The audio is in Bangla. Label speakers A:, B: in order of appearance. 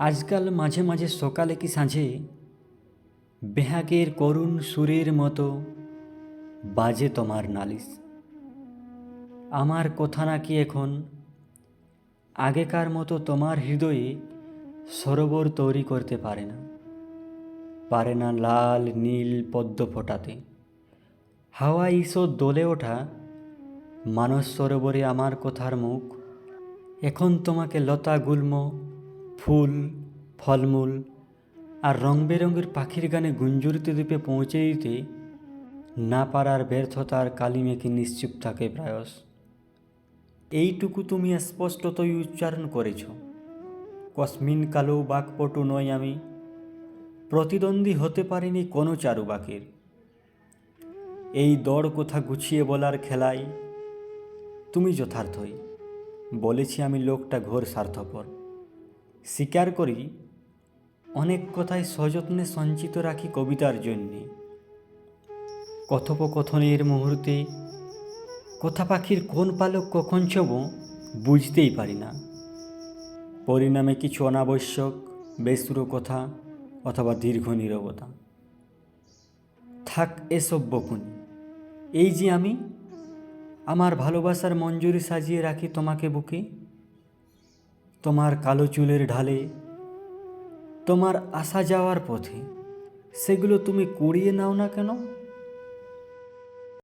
A: আজকাল মাঝে মাঝে সকালে কি সাঁঝে? বেহাকের করুণ সুরের মতো বাজে তোমার নালিশ। আমার কথা নাকি এখন আগেকার মতো তোমার হৃদয়ে সরোবর তৈরি করতে পারে না। পারে না লাল, নীল, পদ্ম ফোটাতে। হাওয়া ঈষৎ দোলে ওঠা মানস সরোবরে আমার কথার মুখ। এখন তোমাকে লতা গুল্ম ফুল, ফলমূল আর রং বেরঙের পাখির গানে গুঞ্জরিত দ্বীপে পৌঁছে দিতে না পারার ব্যর্থতার কালি মেখে নিশ্চুপ থাকে প্রায়শ? এইটুকু তুমি স্পষ্টতই উচ্চারণ করেছ। কসমিন কালো বাকপটু নয় আমি। প্রতিদ্বন্দ্বী হতে পারিনি কোনো চারুবাকের। এই দড় কথা গুছিয়ে বলার খেলায় তুমি যথার্থই। বলেছি আমি লোকটা ঘোর স্বার্থপর। স্বীকার করি, অনেক কথাই সযত্নে সঞ্চিত রাখি কবিতার জন্যে। কথোপকথনের মুহূর্তে কথা পাখির কোন পালক কখন ছব বুঝতেই পারি না। পরিণামে কিছু অনাবশ্যক, বেসুরো কথা অথবা দীর্ঘ নীরবতা। থাক এসব বকুন, এই যে আমি, আমার ভালোবাসার মঞ্জুরি সাজিয়ে রাখি তোমাকে বুকে। তোমার কালো চুলের ঢালে তোমার আসা যাওয়ার পথে সেগুলো তুমি কুড়িয়ে নাও না কেন?